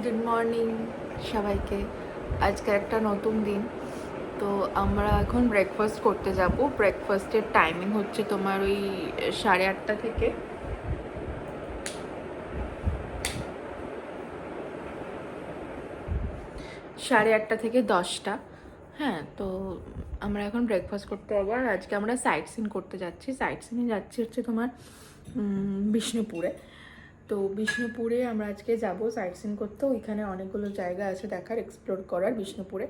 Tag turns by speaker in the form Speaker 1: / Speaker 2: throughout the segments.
Speaker 1: Good morning সবাইকে। আজকে একটা নতুন দিন। তো আমরা এখন ব্রেকফাস্ট করতে যাব। ব্রেকফাস্টের টাইমিং হচ্ছে তোমার ওই সাড়ে আটটা থেকে। সাড়ে আটটা থেকে দশটা। হ্যাঁ তো আমরা এখন ব্রেকফাস্ট করতে যাব। আর আজকে আমরা সাইট সিন করতে যাচ্ছি। সাইট সিনে যাচ্ছি হচ্ছে তোমার বিষ্ণুপুরে। তো বিষ্ণুপুরে আমরা আজকে যাব সাইট সিন করতে। ওইখানে অনেকগুলো জায়গা আছে দেখার এক্সপ্লোর করার বিষ্ণুপুরে।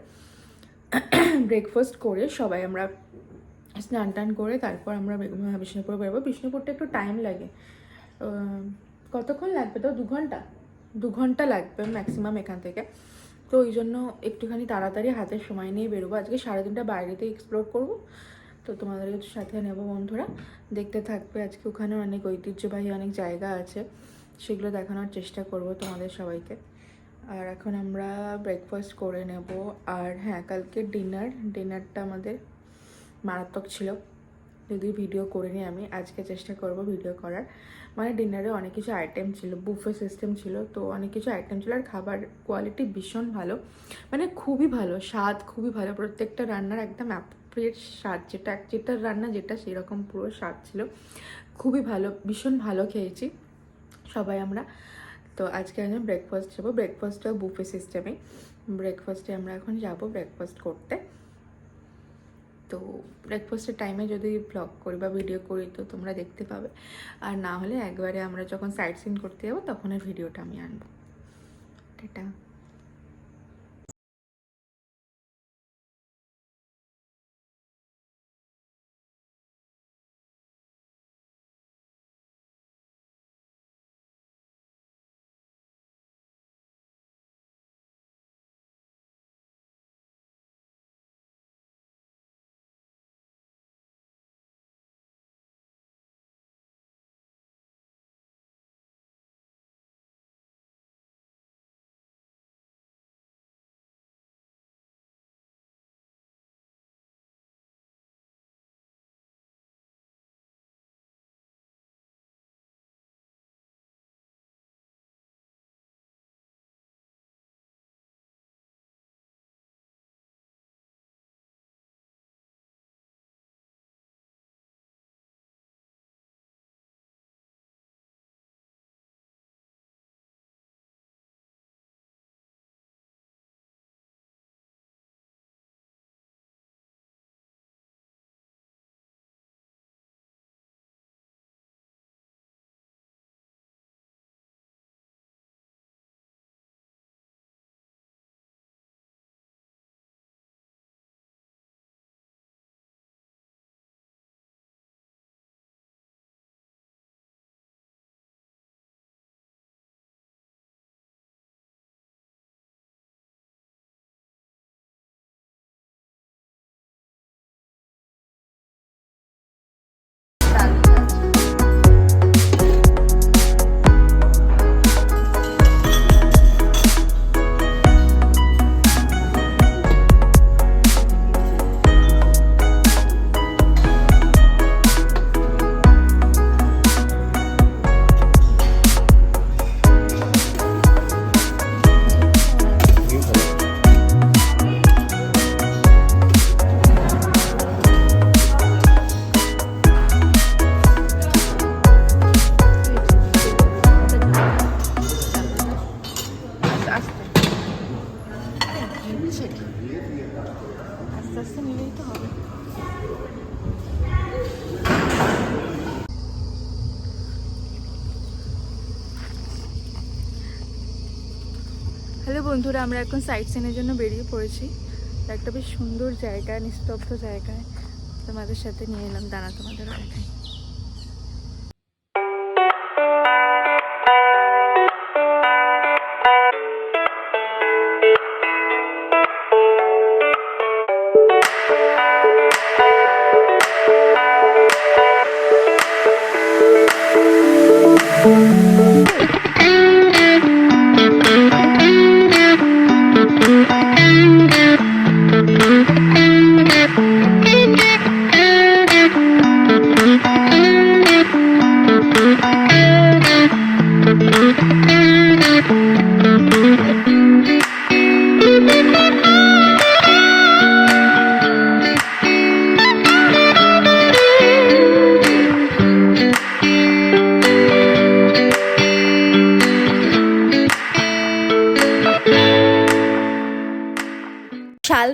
Speaker 1: ব্রেকফাস্ট করে সবাই আমরা স্নান টান করে তারপর আমরা বিষ্ণুপুরে বেরোবো। বিষ্ণুপুরটা একটু টাইম লাগে। কতক্ষণ লাগবে তো? দু ঘণ্টা? দু ঘণ্টা লাগবে ম্যাক্সিমাম এখান থেকে। তো ওই জন্য একটুখানি তাড়াতাড়ি হাতে সময় নিয়ে বেরোবো। আজকে সারাদিনটা বাইরেতে এক্সপ্লোর করব। তো তোমাদের সাথে নেব বন্ধুরা। দেখতে থাকবে আজকে। ওখানে অনেক ঐতিহ্যবাহী অনেক জায়গা আছে। সেগুলো দেখানোর চেষ্টা করব তোমাদের সবাইকে। আর এখন আমরা ব্রেকফাস্ট করে নেব। আর হ্যাঁ কালকে ডিনার ডিনারটা আমাদের মারাত্মক ছিল। যদি ভিডিও করিনি আমি, আজকে চেষ্টা করব ভিডিও করার। মানে ডিনারে অনেক কিছু আইটেম ছিল বুফে সিস্টেম ছিল, তো অনেক কিছু আইটেম ছিল। আর খাবার কোয়ালিটি ভীষণ ভালো। মানে খুবই ভালো, স্বাদ খুবই ভালো। প্রত্যেকটা রান্নার একদম অ্যাপ্রিয়েট স্বাদ। যেটা যেটা রান্না, যেটা সেরকম পুরো স্বাদ ছিল। খুবই ভালো, ভীষণ ভালো খেয়েছি। সবাই আমরা। তো আজকে আমি ব্রেকফাস্ট যাব ব্রেকফাস্টটা বুফে সিস্টেমে ব্রেকফাস্টে আমরা এখন যাব ব্রেকফাস্ট করতে। তো ব্রেকফাস্টের টাইমে যদি ব্লগ করি বা ভিডিও করি তো তোমরা দেখতে পাবে। আর না হলে একবারে আমরা যখন সাইট সিন করতে যাব তখন ভিডিওটা আমি আনব। এটা হ্যালো বন্ধুরা, আমরা এখন সাইট সিনের জন্য বেরিয়ে পড়েছি। একটা বেশ সুন্দর জায়গা, নিস্তব্ধ জায়গায়। তোমাদের সাথে নিয়ে এলাম, দাঁড়া তোমাদের দেখাই।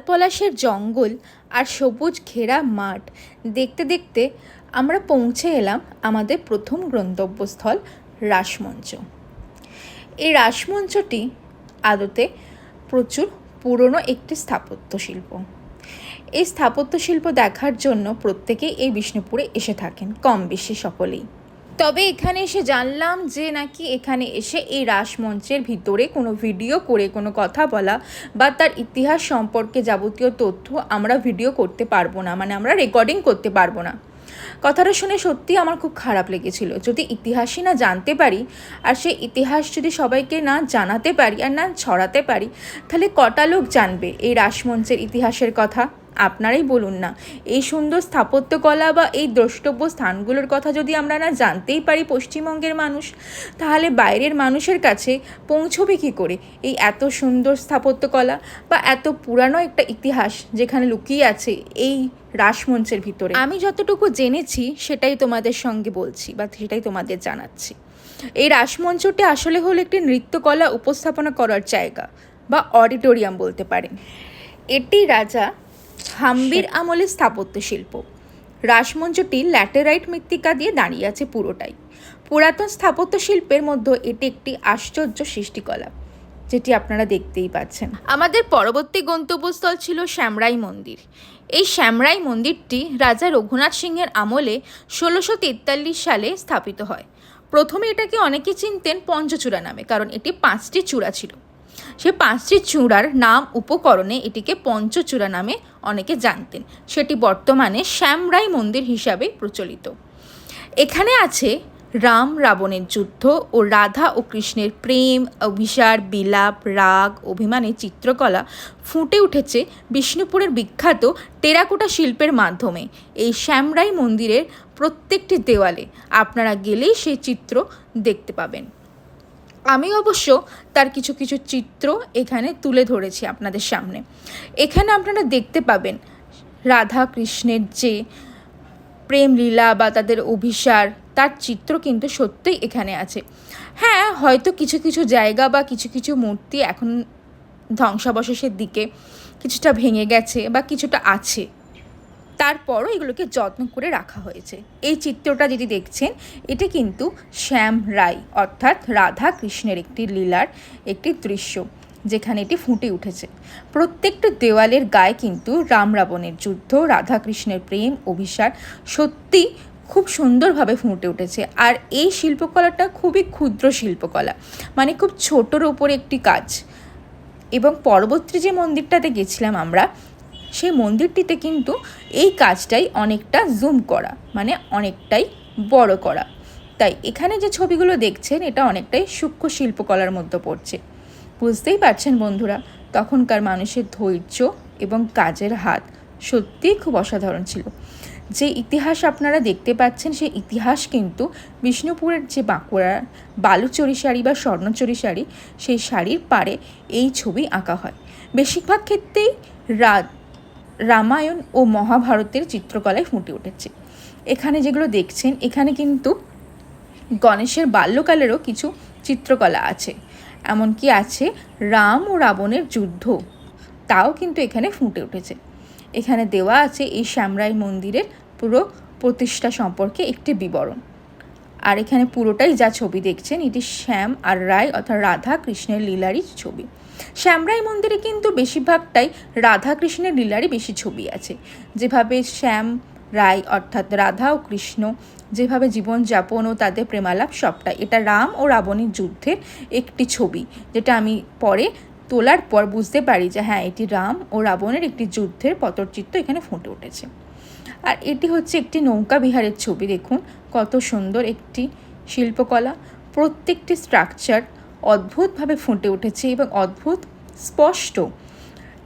Speaker 1: পলাশের জঙ্গল আর সবুজ ঘেরা মাঠ। দেখতে দেখতে আমরা পৌঁছে এলাম আমাদের প্রথম গন্তব্যস্থল রাসমঞ্চ। এই রাসমঞ্চটি আদতে প্রচুর পুরনো একটি স্থাপত্য শিল্প। এই স্থাপত্য শিল্প দেখার জন্য প্রত্যেকেই এই বিষ্ণুপুরে এসে থাকেন, কম বেশি সকলেই। তবে এখানে এসে জানলাম যে নাকি এখানে এসে এই রাসমঞ্চের ভিতরে কোনো ভিডিও করে কোনো কথা বলা বা তার ইতিহাস সম্পর্কে যাবতীয় তথ্য আমরা ভিডিও করতে পারব না মানে আমরা রেকর্ডিং করতে পারব না। কথাটা শুনে সত্যি আমার খুব খারাপ লেগেছিল। যদি ইতিহাসই না জানতে পারি আর সেই ইতিহাস যদি সবাইকে না জানাতে পারি আর না ছড়াতে পারি, তাহলে কটা লোক জানবে এই রাসমঞ্চের ইতিহাসের কথা? আপনারাই বলুন না। এই সুন্দর স্থাপত্যকলা বা এই দ্রষ্টব্য স্থানগুলোর কথা যদি আমরা না জানতেই পারি পশ্চিমবঙ্গের মানুষ, তাহলে বাইরের মানুষের কাছে পৌঁছবে কী করে? এই এত সুন্দর স্থাপত্যকলা বা এত পুরানো একটা ইতিহাস যেখানে লুকিয়ে আছে এই রাসমঞ্চের ভিতরে। আমি যতটুকু জেনেছি, সেটাই তোমাদের সঙ্গে বলছি বা সেটাই তোমাদের জানাচ্ছি। এই রাসমঞ্চটি আসলে হলো একটি নৃত্যকলা উপস্থাপনা করার জায়গা বা অডিটোরিয়াম বলতে পারেন। এটি রাজা হাম্বির আমলের স্থাপত্য শিল্প। রাসমঞ্চটি ল্যাটেরাইট মৃত্তিকা দিয়ে দাঁড়িয়ে আছে পুরোটাই। পুরাতন স্থাপত্য শিল্পের মধ্যে এটি একটি আশ্চর্য সৃষ্টিকলা, যেটি আপনারা দেখতেই পাচ্ছেন। আমাদের পরবর্তী গন্তব্যস্থল ছিল শ্যামরাই মন্দির। এই শ্যামরাই মন্দিরটি রাজা রঘুনাথ সিংহের আমলে ষোলোশো তেতাল্লিশ সালে স্থাপিত হয়। প্রথমে এটাকে অনেকে চিনতেন পঞ্চচূড়া নামে, কারণ এটি পাঁচটি চূড়া ছিল। সে পাঁচটি চূড়ার নাম উপকরণে এটিকে পঞ্চচূড়া নামে অনেকে জানতেন। সেটি বর্তমানে শ্যামরাই মন্দির হিসাবে প্রচলিত। এখানে আছে রাম রাবণের যুদ্ধ ও রাধা ও কৃষ্ণের প্রেম, অভিসার, বিলাপ, রাগ, অভিমানের চিত্রকলা ফুটে উঠেছে বিষ্ণুপুরের বিখ্যাত টেরাকোটা শিল্পের মাধ্যমে। এই শ্যামরাই মন্দিরের প্রত্যেকটি দেওয়ালে আপনারা গেলেই সেই চিত্র দেখতে পাবেন। আমি অবশ্য তার কিছু কিছু চিত্র এখানে তুলে ধরেছি আপনাদের সামনে। এখানে আপনারা দেখতে পাবেন রাধা কৃষ্ণের যে প্রেম লীলা বা তাদের অভিসার, তার চিত্র কিন্তু সত্যিই এখানে আছে। হ্যাঁ হয়তো কিছু কিছু জায়গা বা কিছু কিছু মূর্তি এখন ধ্বংসাবশেষের দিকে কিছুটা ভেঙে গেছে বা কিছুটা আছে। তারপরও এগুলোকে যত্ন করে রাখা হয়েছে। এই চিত্রটা যদি দেখছেন, এটি কিন্তু শ্যাম রায়, অর্থাৎ রাধা কৃষ্ণের একটি লীলার একটি দৃশ্য, যেখানে এটি ফুটে উঠেছে। প্রত্যেকটা দেওয়ালের গায়ে কিন্তু রাম রাবণের যুদ্ধ, রাধা কৃষ্ণের প্রেম, অভিসার সত্যি খুব সুন্দরভাবে ফুটে উঠেছে। আর এই শিল্পকলাটা খুবই ক্ষুদ্র শিল্পকলা মানে খুব ছোটোর ওপরে একটি কাজ। এবং পরবর্তী যে মন্দিরটাতে গেছিলাম আমরা সেই মন্দিরটিতে কিন্তু এই কাজটাই অনেকটা জুম করা মানে অনেকটাই বড় করা। তাই এখানে যে ছবিগুলো দেখছেন, এটা অনেকটাই সূক্ষ্ম শিল্পকলার মধ্যে পড়ছে। বুঝতেই পারছেন বন্ধুরা, তখনকার মানুষের ধৈর্য এবং কাজের হাত সত্যিই খুব অসাধারণ ছিল। যে ইতিহাস আপনারা দেখতে পাচ্ছেন, সেই ইতিহাস কিন্তু বিষ্ণুপুরের যে বাঁকুড়ার বালুচরি শাড়ি বা স্বর্ণচরি শাড়ি, সেই শাড়ির পাড়ে এই ছবি আঁকা হয়। বেশিরভাগ ক্ষেত্রেই রা রামায়ণ ও মহাভারতের চিত্রকলায় ফুটে উঠেছে। এখানে যেগুলো দেখছেন, এখানে কিন্তু গণেশের বাল্যকালেরও কিছু চিত্রকলা আছে। এমনকি আছে রাম ও রাবণের যুদ্ধ। তাও কিন্তু এখানে ফুটে উঠেছে। এখানে দেওয়া আছে এই শ্যামরাই মন্দিরের পুরো প্রতিষ্ঠা সম্পর্কে একটি বিবরণ। আর এখানে পুরোটাই যা ছবি দেখছেন, এটি শ্যাম আর রায় অর্থাৎ রাধা কৃষ্ণের লীলারই ছবি। শ্যামরাই মন্দিরে কিন্তু বেশিরভাগটাই রাধা কৃষ্ণের লীলারই বেশি ছবি আছে। যেভাবে শ্যাম, রায় অর্থাৎ রাধা ও কৃষ্ণ, যেভাবে জীবনযাপন ও তাদের প্রেমালাপ সবটা এটা রাম ও রাবণের যুদ্ধের একটি ছবি, যেটা আমি পরে তোলার পর বুঝতে পারি যে হ্যাঁ এটি রাম ও রাবণের একটি যুদ্ধের পতরচিত্র এখানে ফুটে উঠেছে। আর এটি হচ্ছে একটি নৌকা বিহারের ছবি, দেখুন। কত সুন্দর একটি শিল্পকলা, প্রত্যেকটি স্ট্রাকচার অদ্ভুতভাবে ফুটে উঠেছে এবং অদ্ভুত স্পষ্ট।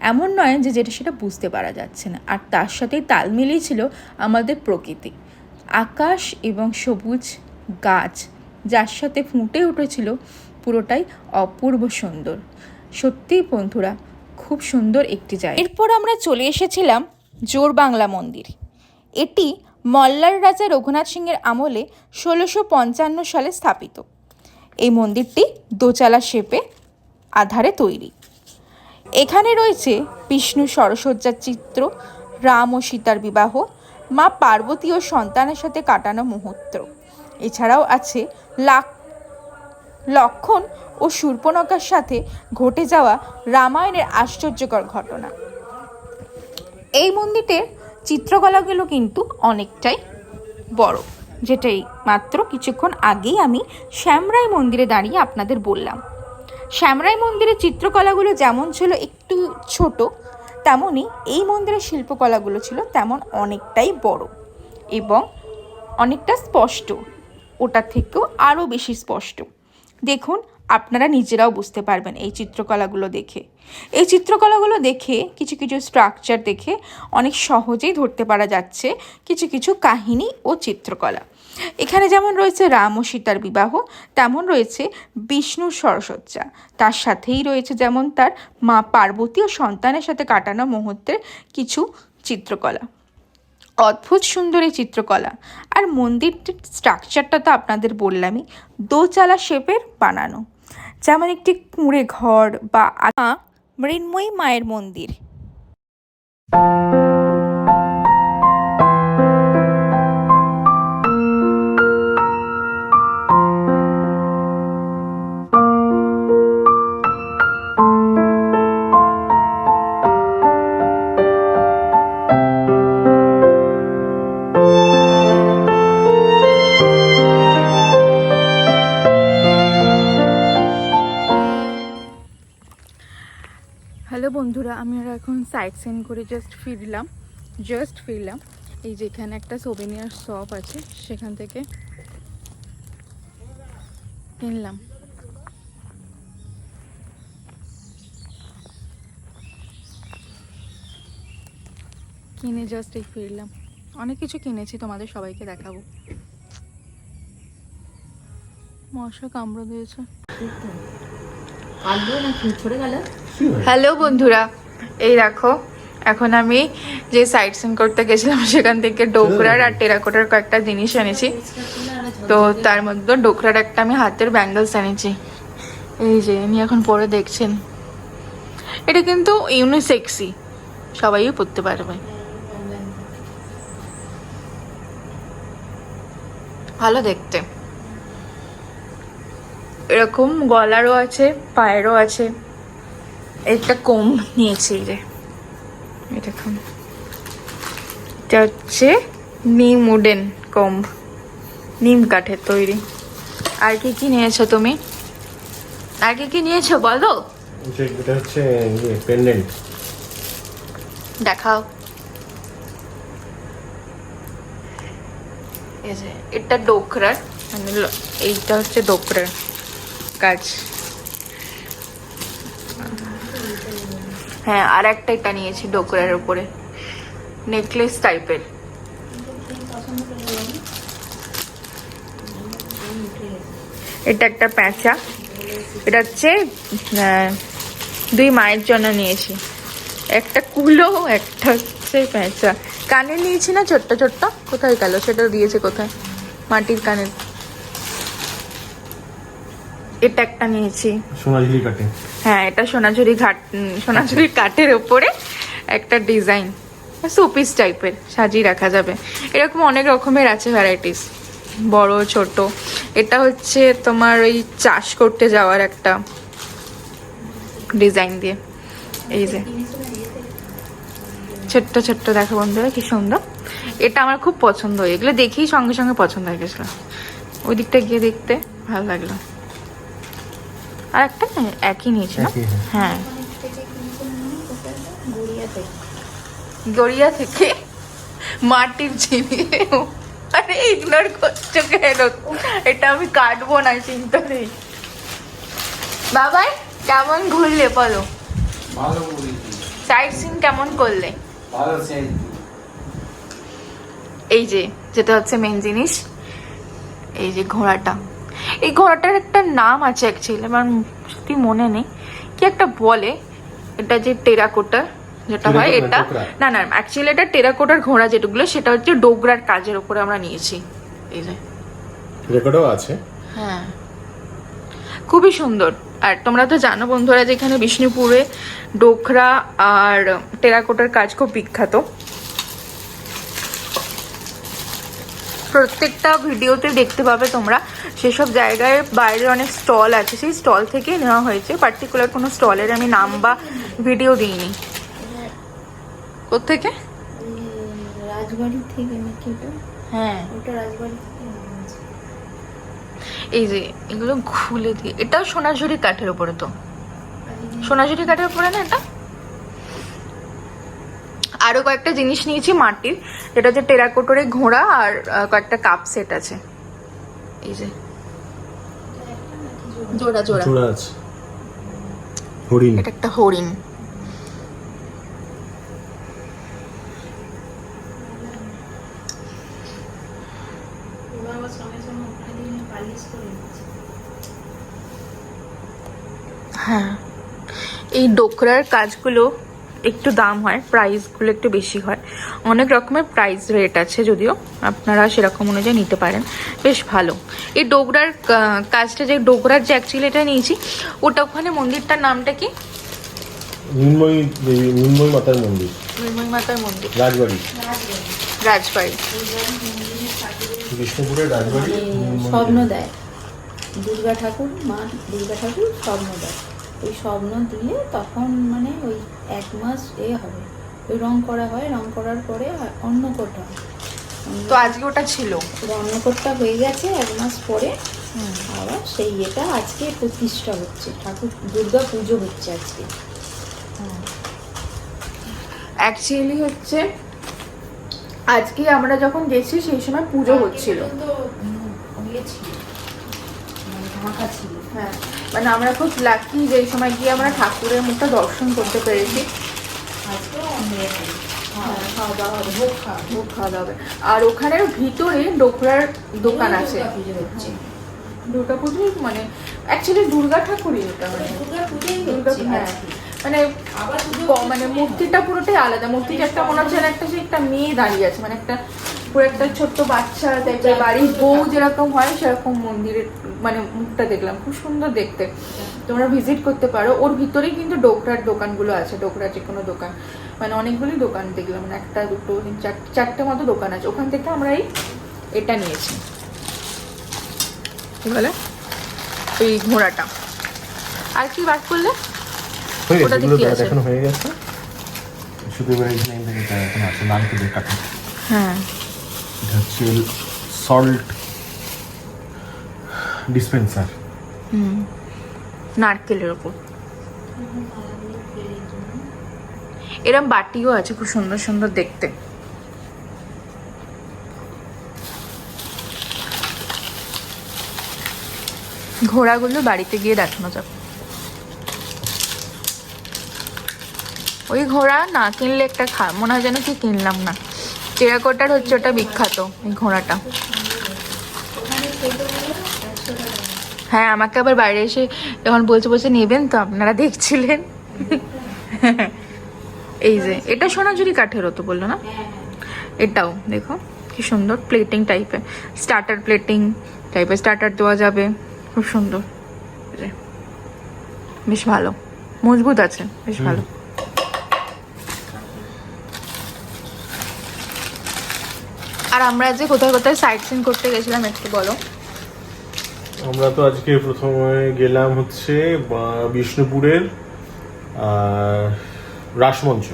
Speaker 1: এমন নয় যে যেটা সেটা বুঝতে পারা যাচ্ছে না। আর তার সাথে তাল মিলিয়েছিল আমাদের প্রকৃতি। আকাশ এবং সবুজ গাছ, যার সাথে ফুটে উঠেছিল পুরোটাই অপূর্ব সুন্দর। সত্যিই বন্ধুরা, খুব সুন্দর একটি জায়গা। এরপর আমরা চলে এসেছিলাম জোর বাংলা মন্দির। এটি মল্লার রাজা রঘুনাথ সিংয়ের আমলে ষোলোশো পঞ্চান্ন সালে স্থাপিত। এই মন্দিরটি দোচালা শেপে আধারে তৈরি। এখানে রয়েছে বিষ্ণু সরসজ্জার চিত্র, রাম ও সীতার বিবাহ, মা পার্বতী ও সন্তানের সাথে কাটানো মুহূর্ত। এছাড়াও আছে লাখ, লক্ষণ ও শূর্পণখার সাথে ঘটে যাওয়া রামায়ণের আশ্চর্যকর ঘটনা। এই মন্দিরটির চিত্রকলাগুলো কিন্তু অনেকটাই বড়। যেটাই মাত্র কিছুক্ষণ আগেই আমি শ্যামরাই মন্দিরে দাঁড়িয়ে আপনাদের বললাম। শ্যামরাই মন্দিরের চিত্রকলাগুলো যেমন ছিল একটু ছোট, তেমনই এই মন্দিরের শিল্পকলাগুলো ছিল তেমন অনেকটাই বড় এবং অনেকটা স্পষ্ট। ওটার থেকেও আরও বেশি স্পষ্ট। দেখুন, আপনারা নিজেরাও বুঝতে পারবেন এই চিত্রকলাগুলো দেখে। এই চিত্রকলাগুলো দেখে, কিছু কিছু স্ট্রাকচার দেখে অনেক সহজেই ধরতে পারা যাচ্ছে কিছু কিছু কাহিনী ও চিত্রকলা। এখানে যেমন রয়েছে রাম ও সীতার বিবাহ, তেমন রয়েছে বিষ্ণুর সরসজ্জা। তার সাথেই রয়েছে যেমন তার মা পার্বতী ও সন্তানের সাথে কাটানো মুহূর্তের কিছু চিত্রকলা। অদ্ভুত সুন্দর এই চিত্রকলা। আর মন্দিরটির স্ট্রাকচারটা তো আপনাদের বললামই, দোচালা শেপের বানানো। যেমন একটি কুঁড়ে ঘর বা মৃন্ময়ী মায়ের মন্দির। হ্যালো বন্ধুরা আমরা এখন সাইট সিন করে জাস্ট ফিরলাম জাস্ট ফিরলাম। এই যেখানে একটা সোভেনিয়ার শপ আছে, সেখান থেকে কিনলাম। কিনে জাস্ট এই ফিরলাম। অনেক কিছু কিনেছি, তোমাদের সবাইকে দেখাবো। মশা কামড়ে দিয়েছে। হ্যালো বন্ধুরা এই দেখো এখন আমি যে সাইট সিন করতে গেছিলাম সেখান থেকে ডোকরার আর টেরাকোটার কয়েকটা জিনিস এনেছি। তো তার মধ্যে ডোকরার একটা আমি হাতের ব্যাঙ্গেলস এনেছি। এই যে ইনি এখন পরে দেখছেন। এটা কিন্তু ইউনিসেক্সি সবাই পরতে পারবে। ভালো দেখতে। এরকম গলারও আছে পায়েরও আছে। একটা কম নিয়েছি যে এই এটা হচ্ছে নিম উডেন কম্ব। নিম কাঠের তৈরি। আর কি কি নিয়েছো তুমি? আর কি কি নিয়েছো বলো?
Speaker 2: এটা হচ্ছে ইয়ে পেন্ডেন্ট।
Speaker 1: দেখাও। এটা ডোকরার। মানে এইটা হচ্ছে ডোকরার। কাজ। হ্যাঁ আর একটা এটা নিয়েছি ডোকরার উপরে। নেকলেস টাইপের। এটা একটা প্যাঁচা। এটা হচ্ছে দুই মায়ের জন্য নিয়েছি। একটা কুলো, একটা হচ্ছে প্যাঁচা। কানে নিয়েছি না, ছোট্ট ছোট্ট? কোথায় গেল? সেটা দিয়েছে কোথায়? মাটির কানের এটা একটা নিয়েছি।
Speaker 2: সোনাঝুরি কাটে
Speaker 1: হ্যাঁ এটা সোনাঝুরি ঘাট সোনাঝুরি কাঠের ওপরে একটা ডিজাইন। সুপিস টাইপের সাজিয়ে রাখা যাবে। এরকম অনেক রকমের আছে ভ্যারাইটিস বড় ছোট। এটা হচ্ছে তোমার ওই চাষ করতে যাওয়ার একটা ডিজাইন দিয়ে। এই যে। ছোট্ট ছোট্ট দেখো বন্ধুরা কি সুন্দর। এটা আমার খুব পছন্দ এগুলো দেখেই সঙ্গে সঙ্গে পছন্দ হয়ে গেছিল। ওই দিকটা গিয়ে দেখতে ভালো লাগল। আর একটা একই নিয়েছি না
Speaker 2: হ্যাঁ।
Speaker 1: হ্যাঁ। গড়িয়া থেকে মাটির জিনিস আরে ইগনোর করছ কেন? এটা আমি কাটবো না চিন্তা নেই। বাবাই কেমন ঘুরলে বলো?
Speaker 3: ভালো
Speaker 1: সাইড সিন কেমন করলে? এই যে যেটা হচ্ছে মেন জিনিস এই যে ঘোড়াটা। এই ঘোড়াটার একটা নাম আছে অ্যাকচুয়ালি আমার সত্যি মনে নেই। কি একটা বলে এটা যে টেরাকোটা যেটা হয় এটা না না অ্যাকচুয়ালি এটা টেরাকোটার ঘোড়া যেগুলো সেটা হচ্ছে ডোগরার কাজের উপরে আমরা নিয়েছি। এই যে।
Speaker 2: রেকর্ডও আছে?
Speaker 1: হ্যাঁ। খুবই সুন্দর। আর তোমরা তো জানো বন্ধুরা যে এখানে বিষ্ণুপুরে ডোকরা আর টেরাকোটার কাজ খুব বিখ্যাত। প্রত্যেকটা ভিডিওতে দেখতে পাবে তোমরা। সেসব জায়গায় বাইরে অনেক স্টল আছে। সেই স্টল থেকে নেওয়া হয়েছে। পার্টিকুলার কোনো স্টলের আমি নাম বা ভিডিও দিইনি। কোথেকে
Speaker 4: রাজবাড়ি থেকে নাকি
Speaker 1: হ্যাঁ।
Speaker 4: ওটা রাজবাড়ি।
Speaker 1: এই যে এগুলো খুলে দিয়ে এটাও সোনাঝুরি কাঠের উপরে তো। সোনাঝুরি কাঠের উপরে না এটা? আরও কয়েকটা জিনিস নিয়েছি মাটির। যেটা হচ্ছে টেরাকোটরে ঘোড়া আর কয়েকটা কাপ সেট আছে। এই যে। জোড়া জোড়া।
Speaker 2: চূড়া আছে। হরিণ।
Speaker 1: এটা একটা হরিণ। হ্যাঁ। এই ডোকরার কাজগুলো একটু দাম হয় প্রাইসগুলো একটু বেশি হয়। অনেক রকমের প্রাইস রেট আছে যদিও আপনারা সেরকম অনুযায়ী নিতে পারেন। বেশ ভালো। এই ডোগরার কাজটা যে ডোগরার যে অ্যাকচুয়ালি এটা নিয়েছি ওটা ওখানে মন্দিরটার নামটা কি?
Speaker 2: নির্ময়ী দেবী মাতার মন্দির।
Speaker 1: নির্ময় মাতার মন্দির।
Speaker 2: রাজবাড়ি।
Speaker 1: রাজবাড়ি।
Speaker 2: বিষ্ণুপুরের রাজবাড়ি
Speaker 4: স্বপ্ন দেয় দুর্গা ঠাকুর মা দুর্গা ঠাকুর স্বপ্ন দেয় ওই স্বপ্ন দিলে তখন মানে ওই এক মাস এ হবে। ওই রং করা হয় রং করার পরে অন্নকোট হয়।
Speaker 1: তো আজকে ওটা ছিল?
Speaker 4: এবার অন্নকোটটা হয়ে গেছে এক মাস পরে। আবার সেই ইয়েটা আজকে প্রতিষ্ঠা হচ্ছে। ঠাকুর দুর্গা পুজো হচ্ছে আজকে।
Speaker 1: অ্যাকচুয়ালি হচ্ছে আজকে আমরা যখন গেছি সেই সময় পুজো হচ্ছিল।
Speaker 4: ছিল। ঢাকা ছিল।
Speaker 1: হ্যাঁ মানে আমরা খুব লাকি যে এই সময় গিয়ে আমরা ঠাকুরের মুখটা দর্শন করতে পেরেছি।
Speaker 4: হয়ে
Speaker 1: হ্যাঁ, ভোগ খাওয়া দাওয়া আর ওখানের ভিতরে ডোকরার দোকান আছে।
Speaker 4: দুর্গা পুজো হচ্ছে।
Speaker 1: দুর্গা পুজো মানে অ্যাকচুয়ালি দুর্গা ঠাকুরই এটা মানে
Speaker 4: দুর্গা পুজোই
Speaker 1: হ্যাঁ। মানে মানে মূর্তিটা পুরোটাই আলাদা। মূর্তিটা একটা মনে হচ্ছে একটা সে একটা মেয়ে দাঁড়িয়ে আছে। মানে একটা পুরো একটা ছোট্ট বাচ্চা টাইপের বাড়ির বউ যেরকম হয় সেরকম মন্দিরের মানে মুখটা দেখলাম খুব সুন্দর দেখতে। তোমরা ভিজিট করতে পারো। ওর ভিতরেই কিন্তু ডোকরার দোকানগুলো আছে ডোকরার যে কোনো দোকান। মানে অনেকগুলি দোকান দেখলাম মানে একটা দুটো তিন চারটে চারটে মতো দোকান আছে। ওখান থেকে আমরা এই এটা নিয়েছি। কি বলে? এই ঘোড়াটা। আর কি বার করলে
Speaker 2: গেছে
Speaker 1: ওটাতে কি আছে?
Speaker 2: হয়ে গেছে। শুধু এবার এখন
Speaker 1: হ্যাঁ।
Speaker 2: এটা হচ্ছে সল্ট
Speaker 1: নারকেলের ওপর। এরম বাটিও আছে খুব সুন্দর সুন্দর দেখতে। ঘোড়াগুলো বাড়িতে গিয়ে দেখানো যাবে ওই ঘোড়া না কিনলে একটা খা মনে হয় যেন কি কিনলাম না। টেরাকোটার হচ্ছে ওটা বিখ্যাত, এই ঘোড়াটা। হ্যাঁ আমাকে আবার বাইরে এসে যখন বলছে বলছে, নেবেন তো, আপনারা দেখছিলেন? এই যে, এটা সোনাঝুরি কাঠের তো বলল না? এটাও, দেখো, কি সুন্দর প্লেটিং টাইপের স্টার্টার প্লেটিং টাইপের স্টার্টার দেওয়া যাবে, খুব সুন্দর। বেশ ভালো, মজবুত আছে, বেশ ভালো। আর আমরা যে কোথায় কোথায় সাইট সিন করতে গেছিলাম, একটু বলো।
Speaker 2: আমরা তো আজকে প্রথমে গেলাম হচ্ছে বিষ্ণুপুরের রাসমঞ্চ।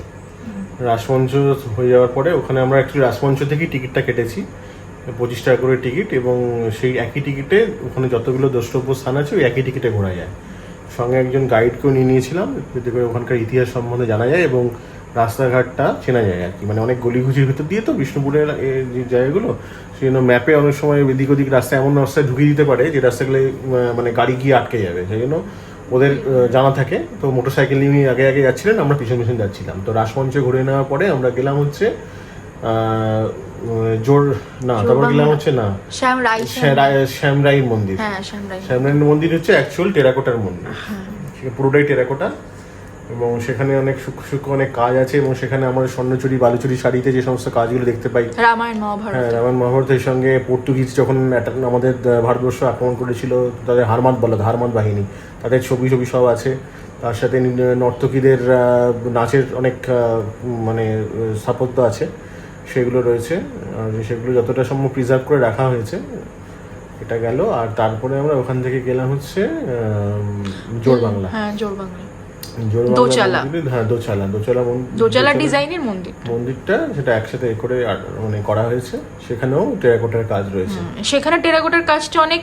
Speaker 2: রাসমঞ্চ হয়ে যাওয়ার পরে ওখানে আমরা একটি রাসমঞ্চ থেকেই টিকিটটা কেটেছি, পঁচিশ টাকা করে টিকিট এবং সেই একই টিকিটে ওখানে যতগুলো দ্রষ্টব্য স্থান আছে, ওই একই টিকিটে ঘোরা যায়। সঙ্গে একজন গাইডকেও নিয়ে নিয়েছিলাম, যাতে করে ওখানকার ইতিহাস সম্বন্ধে জানা যায় এবং রাস্তাঘাটটা চেনা যায় আর কি। মানে অনেক গলিগুচির ভিতর দিয়ে তো বিষ্ণুপুরের যে জায়গাগুলো সেই জন্য ম্যাপে অনেক সময় এদিক ওদিক রাস্তা এমন রাস্তায় ঢুকিয়ে দিতে পারে যে রাস্তাগুলো মানে গাড়ি গিয়ে আটকে যাবে। সেই জন্য ওদের জানা থাকে। তো মোটর সাইকেল নিয়ে আগে আগে যাচ্ছিলেন আমরা পিছন পিছন যাচ্ছিলাম। তো রাসমঞ্চে ঘুরে নেওয়ার পরে আমরা গেলাম হচ্ছে জোর না তারপর গেলাম হচ্ছে না
Speaker 1: শ্যাম
Speaker 2: শ্যামরাই মন্দির।
Speaker 1: হ্যাঁ
Speaker 2: শ্যামরাই। মন্দির হচ্ছে অ্যাকচুয়াল টেরাকোটার মন্দির। পুরোটাই টেরাকোটা। এবং সেখানে অনেক সূক্ষ্ম সূক্ষ্ম অনেক কাজ আছে এবং সেখানে আমাদের স্বর্ণচুরি বালুচুরি শাড়িতে যে সমস্ত কাজগুলো দেখতে পাই।
Speaker 1: রামায়ণ মহাভারত।
Speaker 2: হ্যাঁ রামান মহাভারতের সঙ্গে পর্তুগিজ যখন আমাদের ভারতবর্ষ আক্রমণ করেছিল তাদের হারমাত বলা হারমাত বাহিনী তাদের ছবি ছবি সব আছে। তার সাথে নর্তকীদের নাচের অনেক মানে স্থাপত্য আছে। সেগুলো রয়েছে। আর সেগুলো যতটা সম্ভব প্রিজার্ভ করে রাখা হয়েছে। এটা গেল। আর তারপরে আমরা ওখান থেকে গেলাম হচ্ছে জোর বাংলা
Speaker 1: হ্যাঁ জোর বাংলা দোচালা।
Speaker 2: হ্যাঁ দোচালা দোচালা
Speaker 1: দোচালা ডিজাইনের মন্দির।
Speaker 2: মন্দিরটা সেটা একসাথে করে মানে করা হয়েছে। সেখানেও টেরাকোটার কাজ রয়েছে।
Speaker 1: সেখানে টেরাকোটার কাজটা অনেক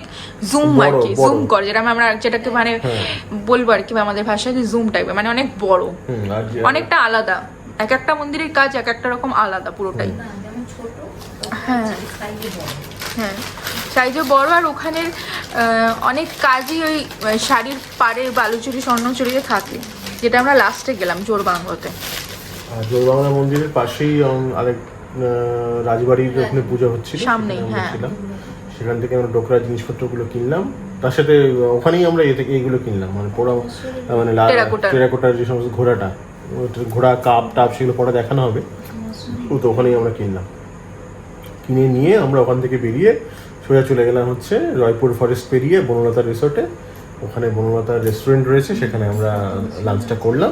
Speaker 1: জুম আর কি জুম করে। যেটা আমরা যেটাকে মানে
Speaker 2: হ্যাঁ।
Speaker 1: বলব আর কি আমাদের ভাষায় জুম টাইপের মানে অনেক বড়। অনেকটা আলাদা। এক একটা মন্দিরের কাজ এক একটা রকম আলাদা পুরোটাই। হ্যাঁ।
Speaker 4: সাইজে বড়
Speaker 1: হ্যাঁ। সাইজও বড় আর ওখানের অনেক কাজই ওই শাড়ির পাড়ে বালুচুরি স্বর্ণচুরিতে থাকে। যেটা আমরা লাস্টে গেলাম জোর বাংলোতে।
Speaker 2: আর জোরবাংলা মন্দিরের পাশেই আরেক রাজবাড়ির ওখানে পুজো হচ্ছিল
Speaker 1: সামনেই, হ্যাঁ।
Speaker 2: সেখান থেকে আমরা ডোকরা জিনিসপত্রগুলো কিনলাম। তার সাথে ওখানেই আমরা এইগুলো কিনলাম মানে পোড়া মানে
Speaker 1: টেরাকোটার।
Speaker 2: টেরাকোটার যে সমস্ত ঘোড়াটা ঘোড়া কাপ টাপ সেগুলো পরে দেখানো হবে। ও তো ওখানেই আমরা কিনলাম। কিনে নিয়ে আমরা ওখান থেকে বেরিয়ে সোজা চলে গেলাম হচ্ছে রয়পুর ফরেস্ট পেরিয়ে বনলতা রিসোর্টে ওখানে বনলতার রেস্টুরেন্ট রয়েছে সেখানে আমরা লাঞ্চটা করলাম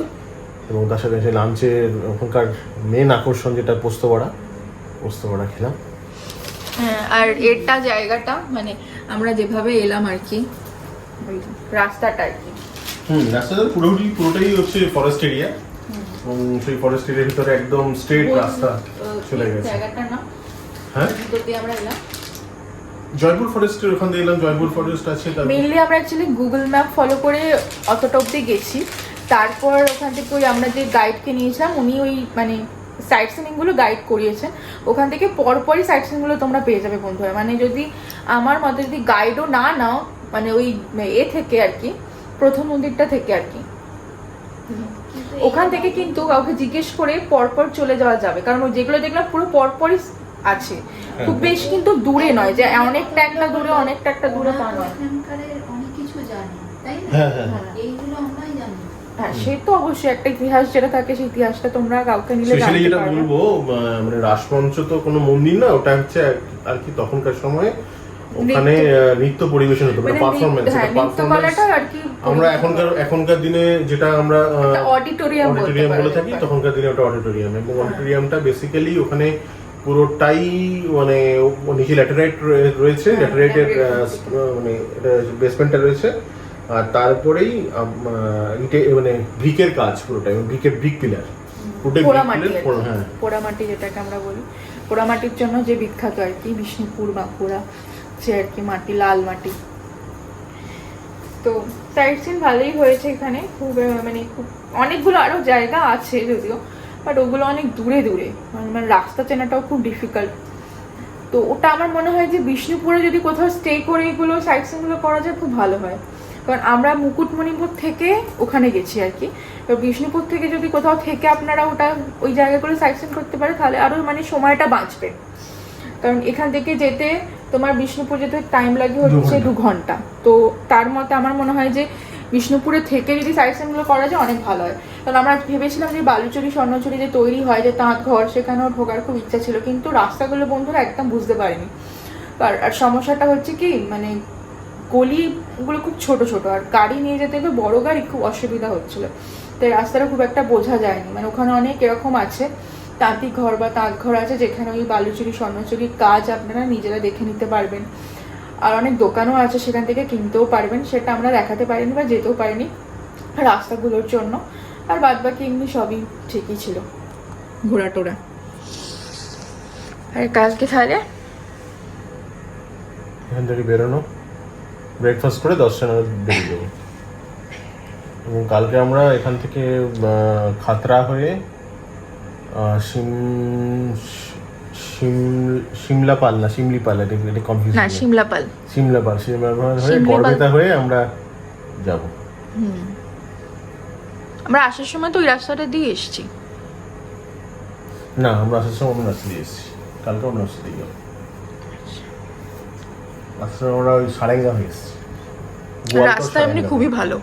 Speaker 2: এবং তার সাথে সেই লাঞ্চের ওখানকার মেন আকর্ষণ যেটা পোস্ত বড়া পোস্ত বড়া খেলাম।
Speaker 1: হ্যাঁ আর এটা জায়গাটা মানে আমরা যেভাবে এলাম আর কি রাস্তাটা আর কি।
Speaker 2: হুম রাস্তাটা পুরোটাই পুরোটাই হচ্ছে ফরেস্ট এরিয়া এবং সেই ফরেস্ট এরিয়ার ভিতরে একদম স্ট্রেট রাস্তা চলে গেছে।
Speaker 1: জায়গাটা না
Speaker 2: হ্যাঁ?
Speaker 1: ভিতর দিয়ে আমরা এলাম।
Speaker 2: জয়পুর ফরেস্টের ওখান দিয়ে এলাম জয়পুর ফরেস্ট আছে তারপর
Speaker 1: মেনলি আমরা অ্যাকচুয়ালি গুগল ম্যাপ ফলো করে অতটা অব্দি গেছি। তারপর ওখান থেকে ওই আমরা যে গাইডকে নিয়েছিলাম উনি ওই মানে সাইট সিনিংগুলো গাইড করিয়েছেন। ওখান থেকে পরপরই সাইট সিনিংগুলো তোমরা পেয়ে যাবে বন্ধুরা মানে যদি আমার মতে যদি গাইডও না নাও মানে ওই এ থেকে আর কি প্রথম মন্দিরটা থেকে আর কি। ওখান থেকে কিন্তু কাউকে জিজ্ঞেস করে পরপর চলে যাওয়া যাবে। কারণ ওই যেগুলো দেখলাম পুরো পরপরই আছে। খুব বেশি কিন্তু দূরে নয় যে অনেকটা একটা দূরে অনেকটা একটা দূরে তা নয়।
Speaker 4: অনেক কিছু জানি তাই না?
Speaker 2: হ্যাঁ হ্যাঁ হ্যাঁ।
Speaker 4: এইগুলো আমরাই জানি।
Speaker 1: হ্যাঁ সে তো অবশ্যই একটা ইতিহাস যেটা থাকে সেই ইতিহাসটা তোমরা কাউকে নিলে
Speaker 2: স্পেশালি
Speaker 1: জানতে
Speaker 2: যেটা বলব মানে রাসমঞ্চ তো কোনো মন্দির না ওটা হচ্ছে আর কি তখনকার সময় ওখানে নৃত্য পরিবেশন হতো মানে
Speaker 1: মানে
Speaker 2: পারফরমেন্স আমরা এখনকার এখনকার দিনে যেটা আমরা
Speaker 1: অডিটোরিয়াম
Speaker 2: অডিটোরিয়াম বলে থাকি তখনকার দিনে ওটা অডিটোরিয়াম এবং অডিটোরিয়ামটা বেসিক্যালি ওখানে পুরোটাই মানে নিচে ল্যাটেরাইট রয়েছে ল্যাটেরাইটের মানে বেসমেন্টটা রয়েছে। আর তারপরেই ইটে মানে ব্রিকের কাজ পুরোটাই ব্রিকের ব্রিক পিলার। হ্যাঁ।
Speaker 1: পোড়ামাটি যেটাকে আমরা বলি। পোড়ামাটির জন্য যে বিখ্যাত আর কি বিষ্ণুপুর বাঁকুড়া যে আর কি মাটি লাল মাটি। তো সাইট সিন ভালোই হয়েছে এখানে খুব মানে খুব অনেকগুলো আরও জায়গা আছে যদিও। বাট ওগুলো অনেক দূরে দূরে। মানে মানে রাস্তা চেনাটাও খুব ডিফিকাল্ট তো ওটা আমার মনে হয় যে বিষ্ণুপুরে যদি কোথাও স্টে করে এগুলো সাইট সিনগুলো করা যায় খুব ভালো হয়। কারণ আমরা মুকুটমণিপুর থেকে ওখানে গেছি আর কি। তো বিষ্ণুপুর থেকে যদি কোথাও থেকে আপনারা ওটা ওই জায়গাগুলো সাইট সিন করতে পারে তাহলে আরও মানে সময়টা বাঁচবে। কারণ এখান থেকে যেতে তোমার বিষ্ণুপুর যেতে টাইম লাগে হচ্ছে দু ঘণ্টা। তো তার মতে আমার মনে হয় যে বিষ্ণুপুরে থেকে যদি সাইট সিনগুলো করা যায়, অনেক ভালো হয়। কারণ আমরা ভেবেছিলাম যে বালুচুরি, স্বর্ণচুরি যে তৈরি হয়, যে তাঁত ঘর, সেখানেও ঢোকার খুব ইচ্ছা ছিল। কিন্তু রাস্তাগুলো বন্ধুরা একদম বুঝতে পারিনি। আর আর সমস্যাটা হচ্ছে কি মানে গলিগুলো খুব ছোট ছোট। আর গাড়ি নিয়ে যেতে গেলে বড় গাড়ি খুব অসুবিধা হচ্ছিল। তাই রাস্তাটা খুব একটা বোঝা যায়নি। মানে ওখানে অনেক এরকম আছে, তাঁতি ঘর বা তাঁত ঘর আছে, যেখানে ওই বালুচুরি, স্বর্ণচুরির কাজ আপনারা নিজেরা দেখে নিতে পারবেন। আর অনেক দোকানও আছে সেখান থেকে কিনতেও পারবেন। সেটা আমরা দেখাতে পারিনি বা যেতেও পারিনি রাস্তাগুলোর জন্য। আর বাদ বাকি এমনি সবই ঠিকই ছিল। ঘোরা টোরা। আর কালকে তাহলে?
Speaker 2: এখান থেকে বেরোনো। ব্রেকফাস্ট করে দশটা নাগাদ বেরিয়ে যাব। এবং কালকে আমরা এখান থেকে খাতরা হয়ে সিম সিম- সিমলাপাল না সিমলিপাল এটা এটা কনফিউজ
Speaker 1: না সিমলাপাল
Speaker 2: সিমলাপাল সিমলাপাল হয়ে
Speaker 1: সিমলিপাল।
Speaker 2: বরবেতা হয়ে আমরা যাব।
Speaker 1: আমরা আসার সময় তো ওই রাস্তাটা দিয়ে এসেছি।
Speaker 2: না আমরা আসার সময় অন্য রাস্তা দিয়ে এসেছি। কালকে অন্য রাস্তা দিয়ে যাব। আসার আমরা ওই সারেঙ্গা হয়ে এসেছি।
Speaker 1: রাস্তা এমনি খুবই ভালো।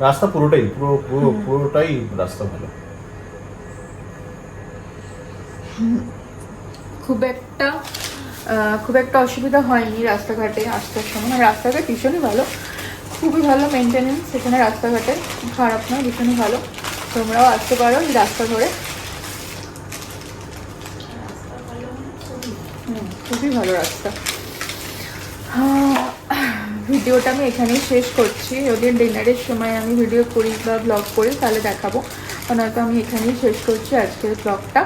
Speaker 2: রাস্তা পুরোটাই পুরো পুরো পুরোটাই রাস্তা ভালো।
Speaker 1: খুব একটা খুব একটা অসুবিধা হয়নি রাস্তাঘাটে আসার সময়। মানে রাস্তাঘাট ভীষণই ভালো, খুবই ভালো মেনটেনেন্স এখানে রাস্তাঘাটে। খারাপ না ভীষণই ভালো। তোমরাও আসতে পারো এই রাস্তা ধরে। খুবই ভালো রাস্তা। ভিডিওটা আমি এখানেই শেষ করছি। যদি ডিনারের সময় আমি ভিডিও করি বা ব্লগ করি, তাহলে দেখাবো। নয়তো আমি এখানেই শেষ করছি আজকের ব্লগটা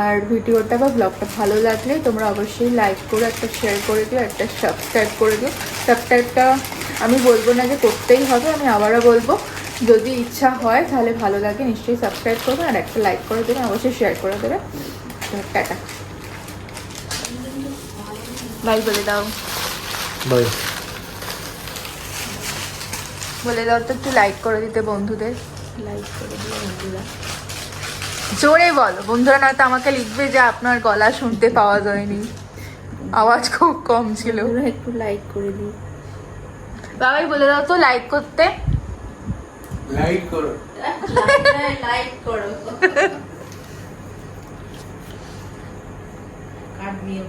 Speaker 1: আর ভিডিওটা বা ব্লগটা ভালো লাগলে তোমরা অবশ্যই লাইক করো একটা শেয়ার করে দিও একটা সাবস্ক্রাইব করে দিও। সাবস্ক্রাইবটা আমি বলব না যে করতেই হবে আমি আবারও বলব যদি ইচ্ছা হয় তাহলে ভালো লাগে নিশ্চয়ই সাবস্ক্রাইব করবে আর একটা লাইক করে দেবে অবশ্যই শেয়ার করে দেবে। তো টাটা। বাই বলে দাও।
Speaker 2: বাই
Speaker 1: বলে দাও তো একটু লাইক করে দিতে বন্ধুদের।
Speaker 4: লাইক করে দিও বন্ধুরা।
Speaker 1: জোরে বলো। বন্ধুরা নয়তো আমাকে লিখবে যে আপনার গলা শুনতে পাওয়া যায়নি। আওয়াজ খুব কম ছিল।
Speaker 4: একটু লাইক করে দিই
Speaker 1: বাবাই বলে দাও তো লাইক করতে।
Speaker 3: লাইক করো।
Speaker 4: লাইক করো। কাট দিয়ে